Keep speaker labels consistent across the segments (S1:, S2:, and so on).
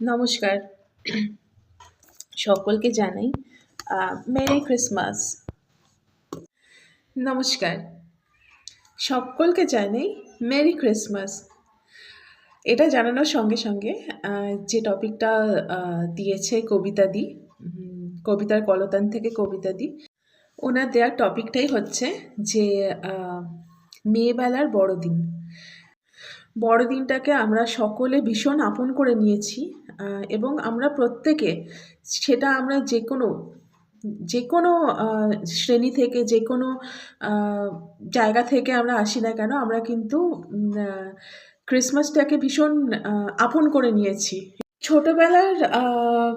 S1: নমস্কার। সকলকে জানাই মেরি ক্রিসমাস। নমস্কার। সকলকে জানাই মেরি ক্রিসমাস। এটা জানানোর সঙ্গে সঙ্গে যে টপিকটা দিয়েছে কবিতা দি কবিতার কলতান থেকে কবিতা দি, ওনার দেওয়ার টপিকটাই হচ্ছে যে মেয়েবেলার বড়দিন। বড়দিনটাকে আমরা সকলে ভীষণ আপন করে নিয়েছি এবং আমরা প্রত্যেকে সেটা আমরা যে কোনো যে কোনো শ্রেণি থেকে, যে কোনো জায়গা থেকে আমরা আসি না কেন, আমরা কিন্তু ক্রিসমাসটাকে ভীষণ আপন করে নিয়েছি। ছোটোবেলার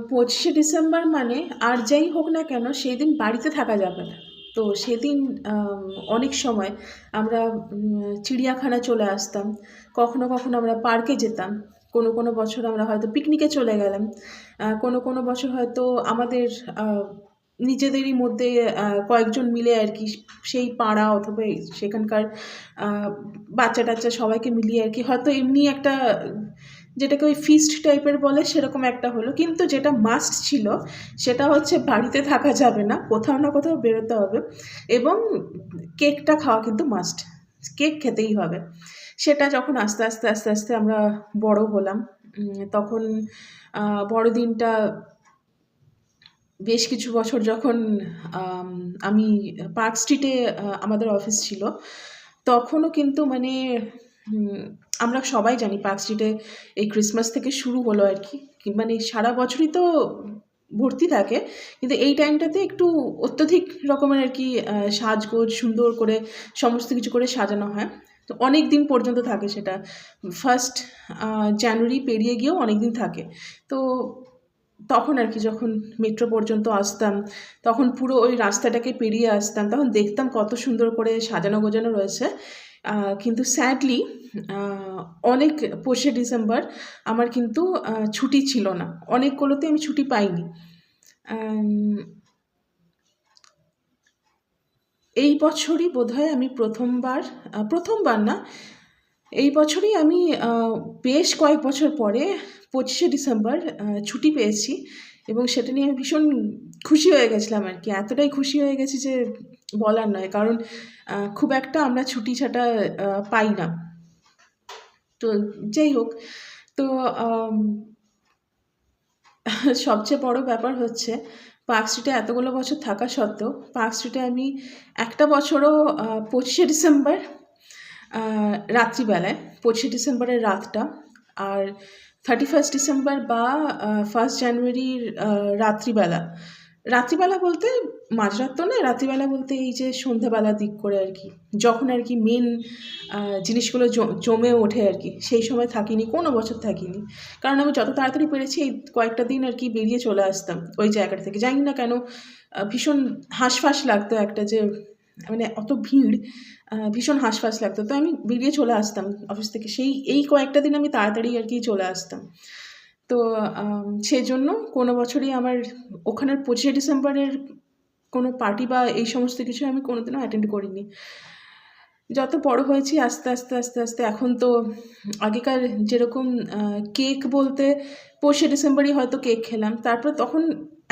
S1: পঁচিশে ডিসেম্বর মানে আর যাই হোক না কেন, সেই দিন বাড়িতে থাকা যাবে না। তো সেদিন অনেক সময় আমরা চিড়িয়াখানা চলে আসতাম। কখনো কখনো আমরা পার্কে যেতাম। কোনো কোনো বছর আমরা হয়তো পিকনিকে চলে গেলাম। কোনো কোনো বছর হয়তো আমাদের নিজেদেরই মধ্যে কয়েকজন মিলে আর কি সেই পাড়া অথবা সেখানকার বাচ্চা টাচ্চা সবাইকে মিলিয়ে আর কি হয়তো এমনি একটা যেটাকে ওই ফিস্ট টাইপের বলে, সেরকম একটা হলো। কিন্তু যেটা মাস্ট ছিল, সেটা হচ্ছে বাড়িতে থাকা যাবে না, কোথাও না কোথাও বেরোতে হবে এবং কেকটা খাওয়া কিন্তু মাস্ট কেক খেতেই হবে। সেটা যখন আস্তে আস্তে আস্তে আস্তে আমরা বড় হলাম তখন বড়দিনটা বেশ কিছু বছর যখন, আমি পার্ক স্ট্রিটে আমাদের অফিস ছিল, তখনও কিন্তু মানে আমরা সবাই জানি পার্ক স্ট্রিটে এই ক্রিসমাস থেকে শুরু হলো আর কি। মানে সারা বছরই তো ভর্তি থাকে, কিন্তু এই টাইমটাতে একটু অত্যধিক রকমের আর কি সাজগোজ সুন্দর করে সমস্ত কিছু করে সাজানো হয়। তো অনেক দিন পর্যন্ত থাকে সেটা। ফার্স্ট জানুয়ারি পেরিয়ে গিয়েও অনেক দিন থাকে। তো তখন আর কি যখন মেট্রো পর্যন্ত আসতাম, তখন পুরো ওই রাস্তাটাকে পেরিয়ে আসতাম, তখন দেখতাম কত সুন্দর করে সাজানো গোজানো রয়েছে। কিন্তু স্যাডলি অনেক পঁচিশে ডিসেম্বর আমার কিন্তু ছুটি ছিল না। অনেকগুলোতে আমি ছুটি পাইনি। এই বছরই বোধহয় আমি প্রথমবার প্রথমবার না, এই বছরই আমি বেশ কয়েক বছর পরে পঁচিশে ডিসেম্বর ছুটি পেয়েছি। এবং সেটা নিয়ে আমি ভীষণ খুশি হয়ে গেছিলাম আর কি। এতটাই খুশি হয়ে গেছি যে বলার নয়, কারণ খুব একটা আমরা ছুটি ছাটা পাই না। তো যাই হোক, তো সবচেয়ে বড় ব্যাপার হচ্ছে, পার্ক স্ট্রিটে এতগুলো বছর থাকা সত্ত্বেও, পার্ক স্ট্রিটে আমি একটা বছরও পঁচিশে ডিসেম্বর রাত্রিবেলায়, পঁচিশে ডিসেম্বরের রাতটা, আর থার্টি ফার্স্ট ডিসেম্বর বা ফার্স্ট জানুয়ারির রাত্রিবেলা। রাত্রিবেলা বলতে মাঝরাত তো না রাত্রিবেলা বলতে এই যে সন্ধ্যাবেলার দিক করে আর কি, যখন আর কি মেন জিনিসগুলো জমে ওঠে আর কি, সেই সময় থাকিনি, কোনো বছর থাকিনি। কারণ আমি যত তাড়াতাড়ি পেরেছি এই কয়েকটা দিন আর কি বেরিয়ে চলে আসতাম ওই জায়গাটা থেকে। জানি না কেন ভীষণ হাঁসফাঁস লাগতো একটা যে মানে অত ভিড় ভীষণ হাঁসফাঁস লাগতো। তো আমি বেরিয়ে চলে আসতাম অফিস থেকে। সেই, এই কয়েকটা দিন আমি তাড়াতাড়ি আর কি চলে আসতাম। তো আম, সেই জন্য কোনো বছরই আমার ওখানের পঁচিশে ডিসেম্বরের কোনো পার্টি বা এই সমস্ত কিছু আমি কোনোদিনও অ্যাটেন্ড করিনি। যত বড় হয়েছি আস্তে আস্তে আস্তে আস্তে এখন তো আগেকার যেরকম কেক বলতে পঁচিশে ডিসেম্বরই হয়তো কেক খেলাম তারপর তখন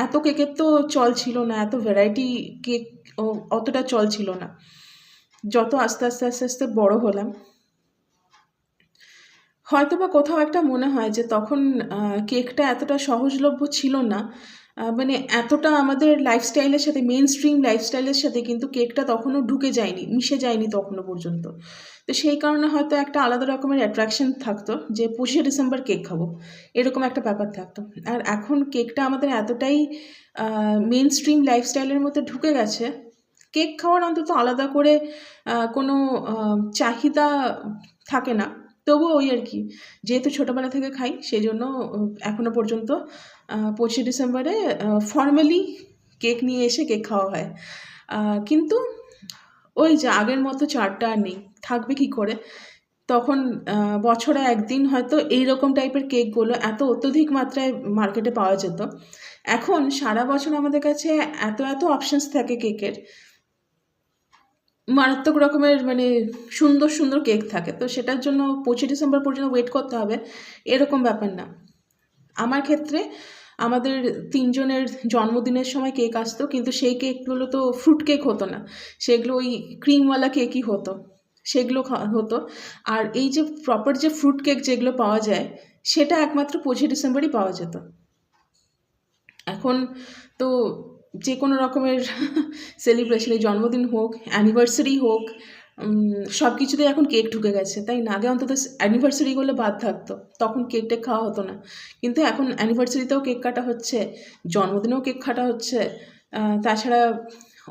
S1: এত কেকের তো চল ছিল না এত ভ্যারাইটি কেক অতটা চল ছিল না। যত আস্তে আস্তে আস্তে আস্তে বড় হলাম হয়তো বা কোথাও একটা মনে হয় যে তখন কেকটা এতটা সহজলভ্য ছিল না। মানে এতটা আমাদের লাইফস্টাইলের সাথে মেন স্ট্রিম লাইফস্টাইলের সাথে কিন্তু কেকটা তখনও ঢুকে যায়নি, মিশে যায়নি তখনও পর্যন্ত। তো সেই কারণে হয়তো একটা আলাদা রকমের অ্যাট্রাকশন থাকতো যে পঁচিশে ডিসেম্বর কেক খাব, এরকম একটা ব্যাপার থাকতো। আর এখন কেকটা আমাদের এতটাই মেন স্ট্রিম লাইফস্টাইলের মধ্যে ঢুকে গেছে, কেক খাওয়ার অন্তত আলাদা করে কোনো চাহিদা থাকে না। তবুও ওই আর কি, যেহেতু ছোটোবেলা থেকে খাই সেই জন্য এখনও পর্যন্ত পঁচিশে ডিসেম্বরে ফর্মালি কেক নিয়ে এসে কেক খাওয়া হয়। কিন্তু ওই যে আগের মতো চারটা আর নেই, থাকবে কি করে? তখন বছরে একদিন হয়তো এইরকম টাইপের কেকগুলো এত অত্যধিক মাত্রায় মার্কেটে পাওয়া যেত। এখন সারা বছর আমাদের কাছে এত এত অপশানস থাকে কেকের মারাত্মক রকমের মানে সুন্দর সুন্দর কেক থাকে। তো সেটার জন্য পঁচিশে ডিসেম্বর পর্যন্ত ওয়েট করতে হবে। এরকম ব্যাপার না। আমার ক্ষেত্রে আমাদের তিনজনের জন্মদিনের সময় কেক আসতো, কিন্তু সেই কেকগুলো তো ফ্রুট কেক হতো না। সেগুলো ওই ক্রিমওয়ালা কেকই হতো। সেগুলো হতো। আর এই যে প্রপার যে ফ্রুট কেক যেগুলো পাওয়া যায়, সেটা একমাত্র পঁচিশে ডিসেম্বরই পাওয়া যেত। এখন তো যে কোনো রকমের সেলিব্রেশন জন্মদিন হোক অ্যানিভার্সারি হোক সব কিছুতেই এখন কেক ঢুকে গেছে। তাই না আগে অন্তত অ্যানিভার্সারিগুলো বাদ থাকতো। তখন কেক টেক খাওয়া হতো না। কিন্তু এখন অ্যানিভার্সারিতেও কেক কাটা হচ্ছে, জন্মদিনেও কেক কাটা হচ্ছে তাছাড়া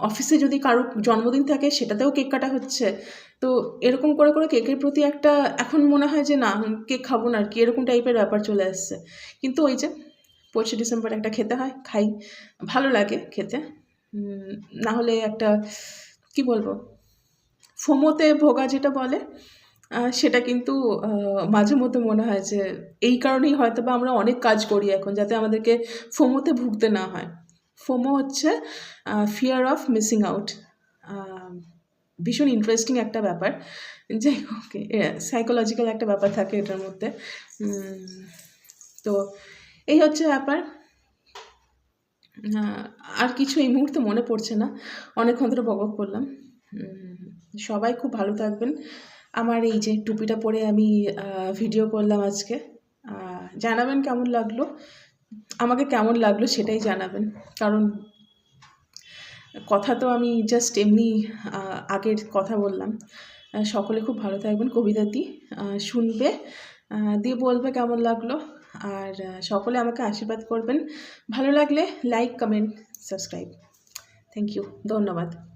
S1: অফিসে যদি কারোর জন্মদিন থাকে, সেটাতেও কেক কাটা হচ্ছে। তো এরকম করে করে কেকের প্রতি একটা এখন মনে হয় যে, না কেক খাব না, আর কি। এরকম টাইপের ব্যাপার চলে আসছে। কিন্তু ওই যে পঁচিশে ডিসেম্বর একটা খেতে হয়, খাই। ভালো লাগে খেতে। না হলে একটা, কি বলব, ফোমোতে ভোগা যেটা বলে সেটা কিন্তু মাঝে মধ্যে মনে হয় যে এই কারণেই হয়তো বা আমরা অনেক কাজ করি এখন, যাতে আমাদেরকে ফোমোতে ভুগতে না হয়। ফোমো হচ্ছে ফিয়ার অফ মিসিং আউট ভীষণ ইন্টারেস্টিং একটা ব্যাপার। যাই হোক সাইকোলজিক্যাল একটা ব্যাপার থাকে এটার মধ্যে। তো এই হচ্ছে ব্যাপার। আর কিছু এই মুহূর্তে মনে পড়ছে না। অনেকক্ষণ ধরে বকবক করলাম। সবাই খুব ভালো থাকবেন। আমার এই যে টুপিটা পরে আমি ভিডিও করলাম আজকে জানাবেন কেমন লাগল? আমাকে কেমন লাগল সেটাই জানাবেন। কারণ কথা তো আমি জাস্ট এমনি আগের কথা বললাম। সকলে খুব ভালো থাকবেন। কবিতাটি শুনবে। দিয়ে বলবে কেমন লাগল? আর সকলে আমাকে আশীর্বাদ করবেন। ভালো লাগলে like comment subscribe thank you ধন্যবাদ।